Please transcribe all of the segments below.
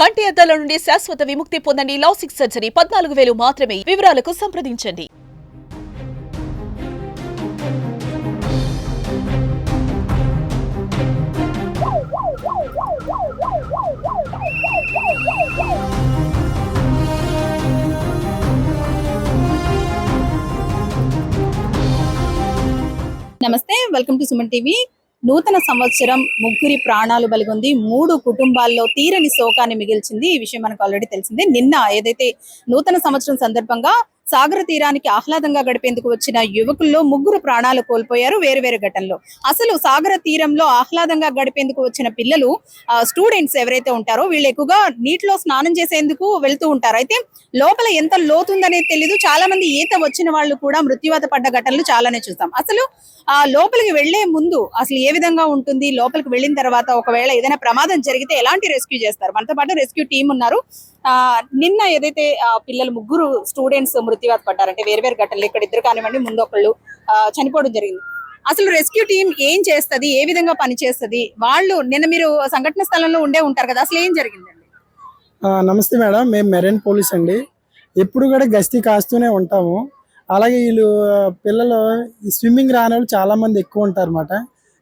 కంటి అద్దాల నుండి శాశ్వత విముక్తి పొందండి లాసిక్ సర్జరీ. పద్నాలుగు వేలు మాత్రమే వివరాలకు సంప్రదించండి. నమస్తే వెల్కమ్ టు సుమన్ టీవీ. నూతన సంవత్సరం ముగ్గురి ప్రాణాలు బలిగొంది మూడు కుటుంబాల్లో తీరని శోకాన్ని మిగిల్చింది ఈ విషయం మనకు ఆల్రెడీ తెలిసిందే. నిన్న ఏదైతే నూతన సంవత్సరం సందర్భంగా సాగర తీరానికి ఆహ్లాదంగా గడిపేందుకు వచ్చిన యువకుల్లో ముగ్గురు ప్రాణాలు కోల్పోయారు వేరువేరు ఘటనలో. అసలు సాగర తీరంలో ఆహ్లాదంగా గడిపేందుకు వచ్చిన పిల్లలు స్టూడెంట్స్ ఎవరైతే ఉంటారో వీళ్ళు ఎక్కువగా నీటిలో స్నానం చేసేందుకు వెళ్తూ ఉంటారు. అయితే లోపల ఎంత లోతుందనేది తెలీదు. చాలా మంది ఈత వచ్చిన వాళ్ళు కూడా మృత్యువాత పడ్డ ఘటనలు చాలానే చూస్తాం. అసలు ఆ లోపలికి వెళ్ళే ముందు అసలు ఏ విధంగా ఉంటుంది? లోపలికి వెళ్ళిన తర్వాత ఒకవేళ ఏదైనా ప్రమాదం జరిగితే ఎలాంటి రెస్క్యూ చేస్తారు? మనతో పాటు రెస్క్యూ టీం ఉన్నారు. ఆ నిన్న ఏదైతే ఆ పిల్లలు ముగ్గురు స్టూడెంట్స్ మృత్యువాత పడ్డారంటే వేరు వేరు ఘటనలు ఇక్కడ ఇద్దరు కానివ్వండి ముందు ఒకళ్ళు చనిపోవడం జరిగింది. అసలు రెస్క్యూ టీం ఏం చేస్తది? ఏ విధంగా పనిచేస్తుంది? వాళ్ళు నిన్న మీరు సంఘటన స్థలంలో ఉండే ఉంటారు కదా అసలు ఏం జరిగిందండి? ఆ, నమస్తే మేడం మేము మెరైన్ పోలీస్ అండి. ఎప్పుడు కూడా గస్తీ కాస్తూనే ఉంటాము. అలాగే వీళ్ళు పిల్లలు ఈ స్విమ్మింగ్ రాని వాళ్ళు చాలా మంది ఎక్కువ ఉంటారు అన్నమాట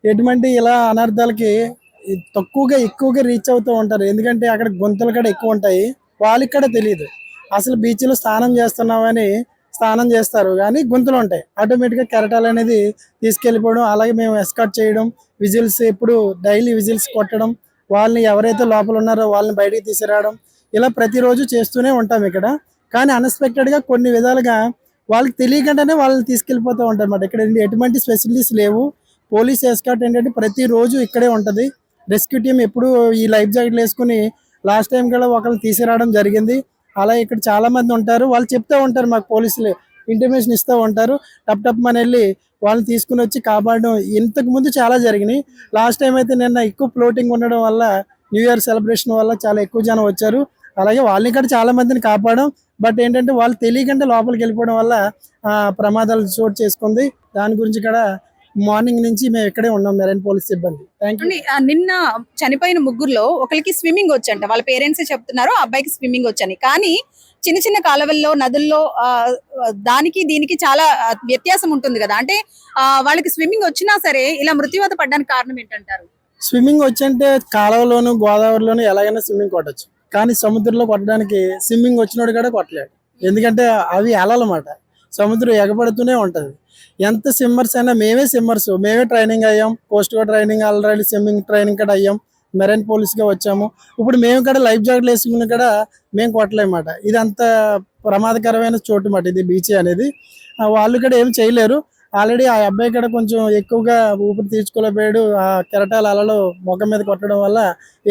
ఎటువంటి ఇలా అనర్థాలకి తక్కువగా ఎక్కువగా రీచ్ అవుతూ ఉంటారు. ఎందుకంటే అక్కడ గుంతలు కూడా ఎక్కువ ఉంటాయి. వాళ్ళకి కూడా తెలియదు. అసలు బీచ్లో స్నానం చేస్తున్నామని స్నానం చేస్తారు. కానీ గుంతలు ఉంటాయి. ఆటోమేటిక్గా కెరటాలు అనేది తీసుకెళ్ళిపోవడం అలాగే మేము ఎస్కాట్ చేయడం విజిల్స్ ఎప్పుడు డైలీ విజిల్స్ కొట్టడం వాళ్ళని ఎవరైతే లోపల ఉన్నారో వాళ్ళని బయటికి తీసుకురావడం ఇలా ప్రతిరోజు చేస్తూనే ఉంటాం ఇక్కడ. కానీ అన్ఎక్స్పెక్టెడ్గా కొన్ని విధాలుగా వాళ్ళకి తెలియకుండానే వాళ్ళని తీసుకెళ్ళిపోతూ ఉంటారు అన్నమాట. ఇక్కడ ఎటువంటి ఫెసిలిటీస్ లేవు. పోలీస్ ఎస్కాట్ ఏంటంటే ప్రతిరోజు ఇక్కడే ఉంటుంది. రెస్క్యూ టీం ఎప్పుడు ఈ లైఫ్ జాకెట్లు వేసుకుని లాస్ట్ టైం కూడా ఒకరిని తీసుకురావడం జరిగింది. అలా ఇక్కడ చాలా మంది ఉంటారు. వాళ్ళు చెప్తూ ఉంటారు మాకు పోలీసులు ఇంటిమేషన్ ఇస్తూ ఉంటారు. టప్ టప్ మన వెళ్ళి వాళ్ళని తీసుకుని వచ్చి కాపాడడం ఇంతకు ముందు చాలా జరిగినాయి. లాస్ట్ టైం అయితే నిన్న ఎక్కువ ఫ్లోటింగ్ ఉండడం వల్ల న్యూ ఇయర్ సెలబ్రేషన్ వల్ల చాలా ఎక్కువ జనం వచ్చారు. అలాగే వాళ్ళని కూడా చాలా మందిని కాపాడడం బట్ ఏంటంటే వాళ్ళు తెలియకుండా లోపలికి వెళ్ళిపోవడం వల్ల ప్రమాదాలు చోటు చేసుకుంది. దాని గురించి కూడా మార్నింగ్ నుంచి మేము ఇక్కడే ఉన్నాం మెరైన్ పోలీస్ సిబ్బంది. థ్యాంక్ యూ నిన్న చనిపోయిన ముగ్గురులో ఒకరికి స్విమ్మింగ్ వచ్చంట. వాళ్ళ పేరెంట్స్ చెప్తున్నారు అబ్బాయికి స్విమ్మింగ్ వచ్చని. కానీ చిన్న చిన్న కాలువల్లో నదుల్లో దానికి దీనికి చాలా వ్యత్యాసం ఉంటుంది కదా. అంటే వాళ్ళకి స్విమ్మింగ్ వచ్చినా సరే ఇలా మృత్యువాత పడ్డానికి కారణం ఏంటంటారు? స్విమ్మింగ్ వచ్చంటే కాలువలోను గోదావరిలోను ఎలాగైనా స్విమ్మింగ్ కొట్టచ్చు. కానీ సముద్రంలో కొట్టడానికి స్విమ్మింగ్ వచ్చినోడు కూడా కొట్టలేడు. ఎందుకంటే అవి అలలమాట సముద్రం ఎగబడుతూనే ఉంటది. ఎంత స్విమ్మర్స్ అయినా మేమే స్విమ్మర్స్ మేమే ట్రైనింగ్ అయ్యాం coast guard training already swimming training కూడా అయ్యాం మెరైన్ పోలీస్గా వచ్చాము. ఇప్పుడు మేము కూడా లైఫ్ జాకెట్లు వేసుకుని కూడా మేము కొట్టలేమాట ఇది అంత ప్రమాదకరమైన చోటు మాట ఇది బీచ్ అనేది. వాళ్ళు కూడా ఏం చేయలేరు. ఆల్రెడీ ఆ అబ్బాయి కూడా కొంచెం ఎక్కువగా ఊపిరి తీర్చుకోలేకపోయాడు. ఆ కెరటాల అలలో ముఖం మీద కొట్టడం వల్ల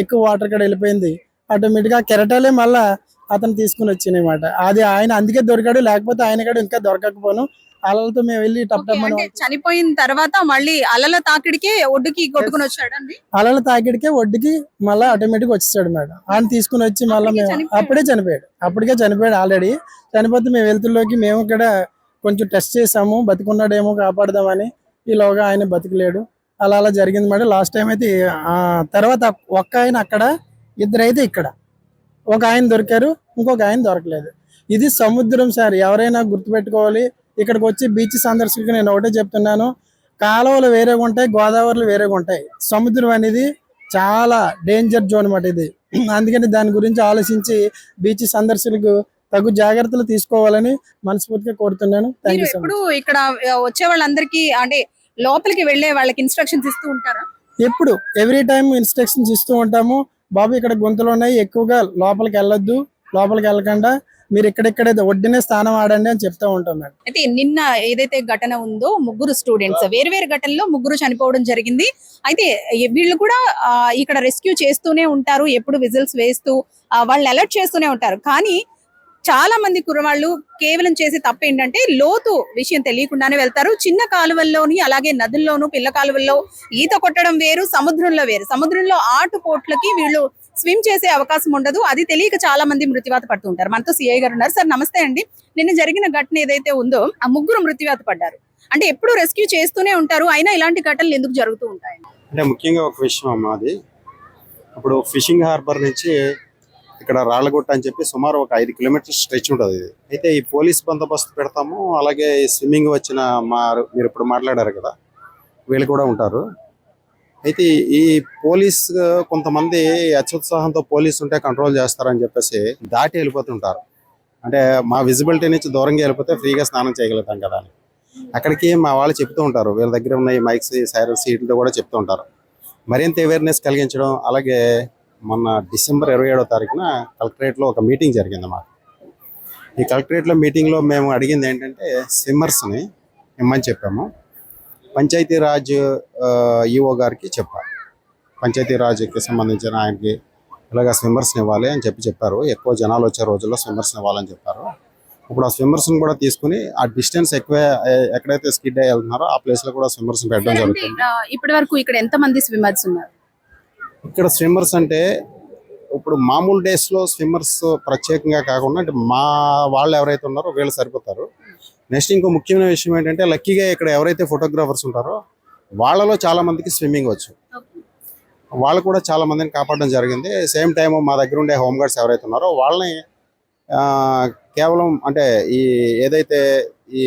ఎక్కువ వాటర్ కూడా వెళ్ళిపోయింది. ఆటోమేటిక్గా ఆ కెరటాలే మళ్ళా అతను తీసుకుని వచ్చినాయి అది ఆయన అందుకే దొరికాడు లేకపోతే ఆయన కూడా ఇంకా దొరకకపోను. అలలతో మేము వెళ్ళి టప్ టప్ చనిపోయిన తర్వాత మళ్ళీ అలల తాకిడికే ఒడ్డుకి కొట్టుకుని వచ్చాడండి అలల తాకిడికే ఒడ్డుకి మళ్ళీ ఆటోమేటిక్ వచ్చేసాడు మేడం. ఆయన తీసుకుని వచ్చి మళ్ళీ మేము. అప్పుడే చనిపోయాడు. అప్పటికే చనిపోయాడు ఆల్రెడీ చనిపోతే మేము వెళ్తుల్లోకి మేము కూడా కొంచెం టెస్ట్ చేసాము బతికున్నాడేమో కాపాడదామని. ఈలోగా ఆయన బతికలేడు. అలా అలా జరిగింది మేడం. లాస్ట్ టైం అయితే ఆ తర్వాత ఒక్క ఆయన అక్కడ ఇద్దరైతే ఇక్కడ. ఒక ఆయన దొరికారు ఇంకొక ఆయన దొరకలేదు. ఇది సముద్రం సార్ ఎవరైనా గుర్తుపెట్టుకోవాలి. ఇక్కడికి వచ్చి బీచ్ సందర్శకులకు నేను ఒకటే చెప్తున్నాను. కాలువలు వేరేగా ఉంటాయి గోదావరిలు వేరేగా ఉంటాయి. సముద్రం అనేది చాలా డేంజర్ జోన్ అన్నమాట ఇది. అందుకని దాని గురించి ఆలోచించి బీచ్ సందర్శకులకు తగు జాగ్రత్తలు తీసుకోవాలని మనస్ఫూర్తిగా కోరుతున్నాను. థ్యాంక్ యూ ఎప్పుడు ఇక్కడ వచ్చే వాళ్ళందరికీ అంటే లోపలికి వెళ్ళే వాళ్ళకి ఇన్స్ట్రక్షన్స్ ఇస్తూ ఉంటారా? ఎప్పుడు ఎవ్రీ టైం ఇన్స్ట్రక్షన్స్ ఇస్తూ ఉంటాము. బాబు ఇక్కడ గుంతలు ఉన్నాయి. ఎక్కువగా లోపలికి వెళ్ళొద్దు. లోపలికి వెళ్ళకుండా మీరు ఇక్కడిక్కడే ఒడ్డునే స్థానం ఆడండి అని చెప్తూ ఉంటాం మేడం. అయితే నిన్న ఏదైతే ఘటన ఉందో ముగ్గురు స్టూడెంట్స్ వేరు వేరు ఘటనలో ముగ్గురు చనిపోవడం జరిగింది. అయితే వీళ్ళు కూడా ఇక్కడ రెస్క్యూ చేస్తూనే ఉంటారు. ఎప్పుడు విజిల్స్ వేస్తూ ఆ, వాళ్ళని అలర్ట్ చేస్తూనే ఉంటారు. కానీ చాలా మంది కుర్రవాళ్ళు కేవలం చేసే తప్పు ఏంటంటే లోతు విషయం తెలియకుండానే వెళ్తారు. చిన్న కాలువల్లోని అలాగే నదుల్లోనూ పిల్ల కాలువల్లో ఈత కొట్టడం వేరు సముద్రంలో వేరు. సముద్రంలో ఆటుపోట్లకి వీళ్ళు స్విమ్ చేసే అవకాశం ఉండదు. అది తెలియక చాలా మంది మృత్యువాత పడుతుంటారు మనతో సిఐ గారు ఉన్నారు. సార్ నమస్తే అండి. నిన్న జరిగిన ఘటన ఏదైతే ఉందో ఆ ముగ్గురు మృతివాత పడ్డారు. అంటే ఎప్పుడు రెస్క్యూ చేస్తూనే ఉంటారు. అయినా ఇలాంటి ఘటనలు ఎందుకు జరుగుతూ ఉంటాయి? అంటే ముఖ్యంగా ఒక విషయం అమ్మా అది. ఇప్పుడు ఫిషింగ్ హార్బర్ నుంచి ఇక్కడ రాళ్ళగుట్ట అని చెప్పి సుమారు ఒక ఐదు కిలోమీటర్ స్ట్రెచ్ ఉంటుంది. ఇది అయితే ఈ పోలీస్ బందోబస్తు పెడతాము అలాగే ఈ స్విమ్మింగ్ వచ్చిన మా మీరు ఇప్పుడు మాట్లాడారు కదా వీళ్ళు కూడా ఉంటారు. అయితే ఈ పోలీస్ కొంతమంది అత్యుత్సాహంతో పోలీస్ ఉంటే కంట్రోల్ చేస్తారని చెప్పేసి దాటి వెళ్ళిపోతుంటారు. అంటే మా విజిబిలిటీ నుంచి దూరంగా వెళ్ళిపోతే ఫ్రీగా స్నానం చేయగలుగుతాం కదా అని. అక్కడికి మా వాళ్ళు చెప్తూ ఉంటారు వీళ్ళ దగ్గర ఉన్న ఈ మైక్స్ సైరన్ సీట్లు కూడా చెప్తూ ఉంటారు. మరింత అవేర్నెస్ కలిగించడం అలాగే మొన్న డిసెంబర్ ఇరవై ఏడో తారీఖున కలెక్టరేట్లో ఒక మీటింగ్ జరిగింది మాకు ఈ కలెక్టరేట్లో మీటింగ్లో మేము అడిగింది ఏంటంటే స్విమ్మర్స్ని ఇమ్మని చెప్పాము. పంచాయతీ రాజ్ ఈఓ గారికి చెప్పారు పంచాయతీ రాజ్కి సంబంధించిన ఆయనకి ఇలాగ స్విమ్మర్స్ని ఇవ్వాలి అని చెప్పి చెప్పారు. ఎక్కువ జనాలు వచ్చే రోజుల్లో స్విమ్మర్స్ని ఇవ్వాలని చెప్పారు. ఇప్పుడు ఆ స్విమ్మర్స్ని కూడా తీసుకుని ఆ డిస్టెన్స్ ఎక్కువ ఎక్కడైతే స్కిడ్ అయ్యి వెళ్తున్నారో ఆ ప్లేస్లో కూడా స్విమ్మర్స్ని పెట్టడం జరుగుతుంది. ఇప్పటి వరకు ఇక్కడ ఎంత మంది స్విమ్మర్స్ ఉన్నారు? ఇక్కడ స్విమ్మర్స్ అంటే ఇప్పుడు మామూలు డేస్లో స్విమ్మర్స్ ప్రత్యేకంగా కాకుండా అంటే మా వాళ్ళు ఎవరైతే ఉన్నారో వీళ్ళు సరిపోతారు. నెక్స్ట్ ఇంకో ముఖ్యమైన విషయం ఏంటంటే లక్కీగా ఇక్కడ ఎవరైతే ఫోటోగ్రాఫర్స్ ఉంటారో వాళ్ళలో చాలా మందికి స్విమ్మింగ్ వచ్చు. వాళ్ళు కూడా చాలా మందిని కాపాడడం జరిగింది. సేమ్ టైం మా దగ్గర ఉండే హోమ్ గార్డ్స్ ఎవరైతే ఉన్నారో వాళ్ళని ఆ, కేవలం అంటే ఈ ఏదైతే ఈ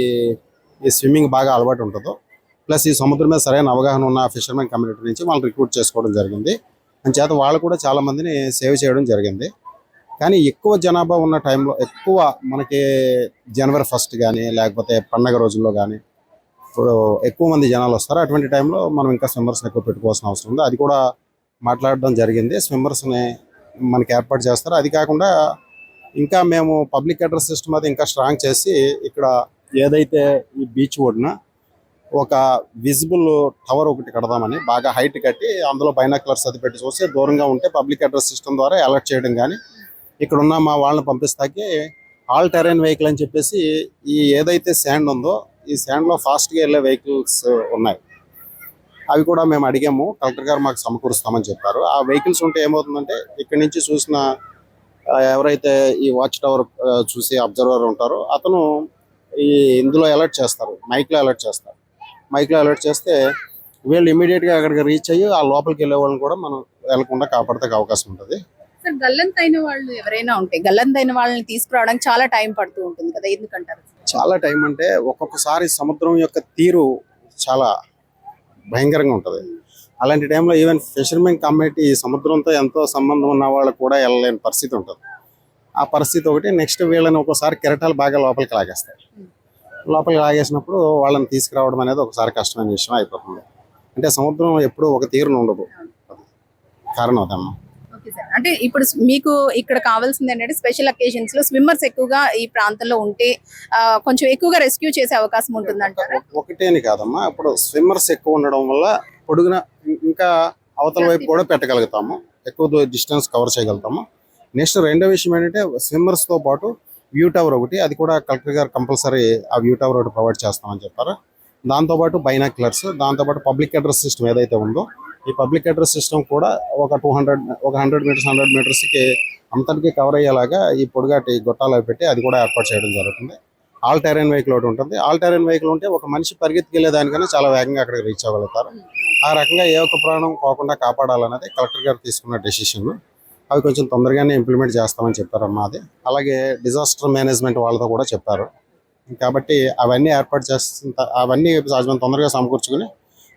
ఈ స్విమ్మింగ్ బాగా అలవాటు ఉంటుందో ప్లస్ ఈ సముద్రం మీద సరైన అవగాహన ఉన్న ఫిషర్మెన్ కమ్యూనిటీ నుంచి వాళ్ళు రిక్రూట్ చేసుకోవడం జరిగింది. అంచేత వాళ్ళు కూడా చాలా మందిని సేవ్ చేయడం జరిగింది. కానీ ఎక్కువ జనాభా ఉన్న టైంలో ఎక్కువ మనకి జనవరి ఫస్ట్ కానీ లేకపోతే పండగ రోజుల్లో కానీ ఇప్పుడు ఎక్కువ మంది జనాలు వస్తారు. అటువంటి టైంలో మనం ఇంకా స్విమ్మర్స్ని ఎక్కువ పెట్టుకోవాల్సిన అవసరం ఉంది. అది కూడా మాట్లాడడం జరిగింది. స్విమ్మర్స్ని మనకి ఏర్పాటు చేస్తారు. అది కాకుండా ఇంకా మేము పబ్లిక్ అడ్రస్ సిస్టమ్ అది ఇంకా స్ట్రాంగ్ చేసి ఇక్కడ ఏదైతే ఈ బీచ్ ఒడ్డున ఒక విజిబుల్ టవర్ ఒకటి కడదామని బాగా హైట్ కట్టి అందులో బైనాక్లర్స్ అది పెట్టి చూస్తే దూరంగా ఉంటే పబ్లిక్ అడ్రస్ సిస్టమ్ ద్వారా అలర్ట్ చేయడం కానీ ఇక్కడ ఉన్న మా వాళ్ళని పంపిస్తాకి ఆల్ టెరైన్ వెహికల్ అని చెప్పేసి ఈ ఏదైతే శాండ్ ఉందో ఈ శాండ్లో ఫాస్ట్గా వెళ్ళే వెహికల్స్ ఉన్నాయి. అవి కూడా మేము అడిగాము కలెక్టర్ గారు మాకు సమకూరుస్తామని చెప్పారు. ఆ వెహికల్స్ ఉంటే ఏమవుతుందంటే ఇక్కడి నుంచి చూసిన ఎవరైతే ఈ వాచ్ టవర్ చూసి అబ్జర్వర్ ఉంటారో అతను ఈ ఇందులో అలర్ట్ చేస్తారు మైక్లో అలర్ట్ చేస్తారు. మైక్లో అలర్ట్ చేస్తే వీళ్ళు ఇమీడియట్గా అక్కడికి రీచ్ అయ్యి ఆ లోపలికి వెళ్ళే వాళ్ళని కూడా మనం వెళ్ళకుండా కాపాడతానికి అవకాశం ఉంటుంది. గల్లంత్ అయిన వాళ్ళు ఎవరైనా ఉంటే గల్లంత్ అయిన వాళ్ళని తీసుకురావడానికి చాలా టైం పడుతూ ఉంటుంది కదా ఎందుకంటారు? చాలా టైం అంటే ఒక్కొక్కసారి సముద్రం యొక్క తీరు చాలా భయంకరంగా ఉంటుంది. అలాంటి టైంలో ఈవెన్ ఫిషర్మెన్ కమ్యూనిటీ ఈ సముద్రంతో ఎంతో సంబంధం ఉన్న వాళ్ళు కూడా వెళ్ళలేని పరిస్థితి ఉంటుంది. ఆ పరిస్థితి ఒకటి నెక్స్ట్ వీళ్ళని ఒక్కోసారి కెరటాలు బాగా లోపలికి లాగేస్తాయి. లోపలికి లాగేసినప్పుడు వాళ్ళని తీసుకురావడం అనేది ఒకసారి కష్టమైన విషయం అయిపోతుంది. అంటే సముద్రం ఎప్పుడూ ఒక తీరున ఉండదు. కారణం అదమ్మా అంటే ఇప్పుడు మీకు ఇక్కడ కావాల్సింది ఏంటంటే స్పెషల్ అకేషన్స్లో స్విమ్మర్స్ ఎక్కువగా ఈ ప్రాంతంలో ఉంటే కొంచెం ఎక్కువగా రెస్క్యూ చేసే అవకాశం ఉంటుందంటారా? ఒక- ఒకటేని కాదమ్మా. ఇప్పుడు స్విమ్మర్స్ ఎక్కువ ఉండడం వల్ల పొడుగున ఇంకా అవతల వైపు కూడా పెట్టగలుగుతాము. ఎక్కువ డిస్టెన్స్ కవర్ చేయగలుగుతాము. నెక్స్ట్ రెండో విషయం ఏంటంటే స్విమ్మర్స్తో పాటు వ్యూ టవర్ ఒకటి అది కూడా కలెక్టర్ గారు కంపల్సరీ ఆ వ్యూ టవర్ ఒకటి ప్రొవైడ్ చేస్తామని చెప్పారు. దాంతోపాటు బైనాక్యులర్స్ దాంతోపాటు పబ్లిక్ అడ్రస్ సిస్టమ్ ఏదైతే ఉందో ఈ పబ్లిక్ అడ్రస్ సిస్టమ్ కూడా ఒక టూ హండ్రెడ్ ఒక హండ్రెడ్ మీటర్స్ హండ్రెడ్ మీటర్స్కి అంతటికి కవర్ అయ్యేలాగా ఈ పొడుగాటి గొట్టాలు పెట్టి అది కూడా ఏర్పాటు చేయడం జరుగుతుంది. ఆల్ టెరైన్ వెహికల్ ఒకటి ఉంటుంది. ఆల్ టెరైన్ వెహికల్ ఉంటే ఒక మనిషి పరిగెత్తుకెళ్ళే దానికన్నా చాలా వేగంగా అక్కడికి రీచ్ అవ్వగలుగుతారు. ఆ రకంగా ఏ ఒక్క ప్రాణం పోకుండా కాపాడాలన్నది కలెక్టర్ గారు తీసుకున్న డెసిషన్ అవి కొంచెం తొందరగానే ఇంప్లిమెంట్ చేస్తామని చెప్పారమ్మా అది. అలాగే డిజాస్టర్ మేనేజ్మెంట్ వాళ్ళతో కూడా చెప్పారు. కాబట్టి అవన్నీ ఏర్పాటు చేస్తున్న అవన్నీ సాధ్యమైన తొందరగా సమకూర్చుకుని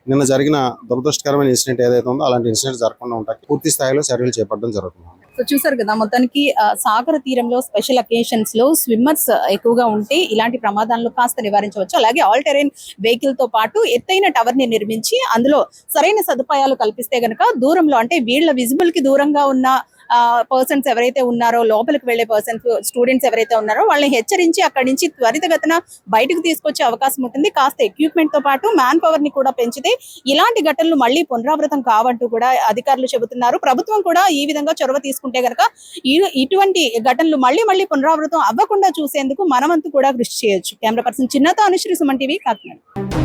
నిన్న జరిగిన దురదృష్టకరమైన ఇన్సిడెంట్ ఏదైతే ఉందో అలాంటి ఇన్సిడెంట్ జరగకుండా ఉంటాయి పూర్తి స్థాయిలో చర్యలు చేపట్టడం జరుగుతుంది. సో చూసారు కదా మొత్తానికి సాగర తీరంలో స్పెషల్ అకేషన్స్లో స్విమ్మర్స్ ఎక్కువగా ఉంటే ఇలాంటి ప్రమాదాలను కాస్త నివారించవచ్చు. అలాగే ఆల్ టెరైన్ వెహికల్తో పాటు ఎత్తైన టవర్ని నిర్మించి అందులో సరైన సదుపాయాలు కల్పిస్తే గనక దూరంలో అంటే వీళ్ళ విజిబుల్కి దూరంగా ఉన్న పర్సన్స్ ఎవరైతే ఉన్నారో లోపలికి వెళ్ళే పర్సన్స్ స్టూడెంట్స్ ఎవరైతే ఉన్నారో వాళ్ళని హెచ్చరించి అక్కడి నుంచి త్వరితగతిన బయటకు తీసుకొచ్చే అవకాశం ఉంటుంది. కాస్త ఎక్విప్మెంట్తో పాటు మ్యాన్ పవర్ని కూడా పెంచితే ఇలాంటి ఘటనలు మళ్ళీ పునరావృతం కావంటూ కూడా అధికారులు చెబుతున్నారు. ప్రభుత్వం కూడా ఈ విధంగా చొరవ తీసుకుంటే గనక ఇటువంటి ఘటనలు మళ్ళీ మళ్ళీ పునరావృతం అవ్వకుండా చూసేందుకు మనమంతా కూడా కృషి చేయొచ్చు. కెమెరా పర్సన్ చిన్నతో అనుశ్రీ సుమన్ టీవీ కాకినాడ.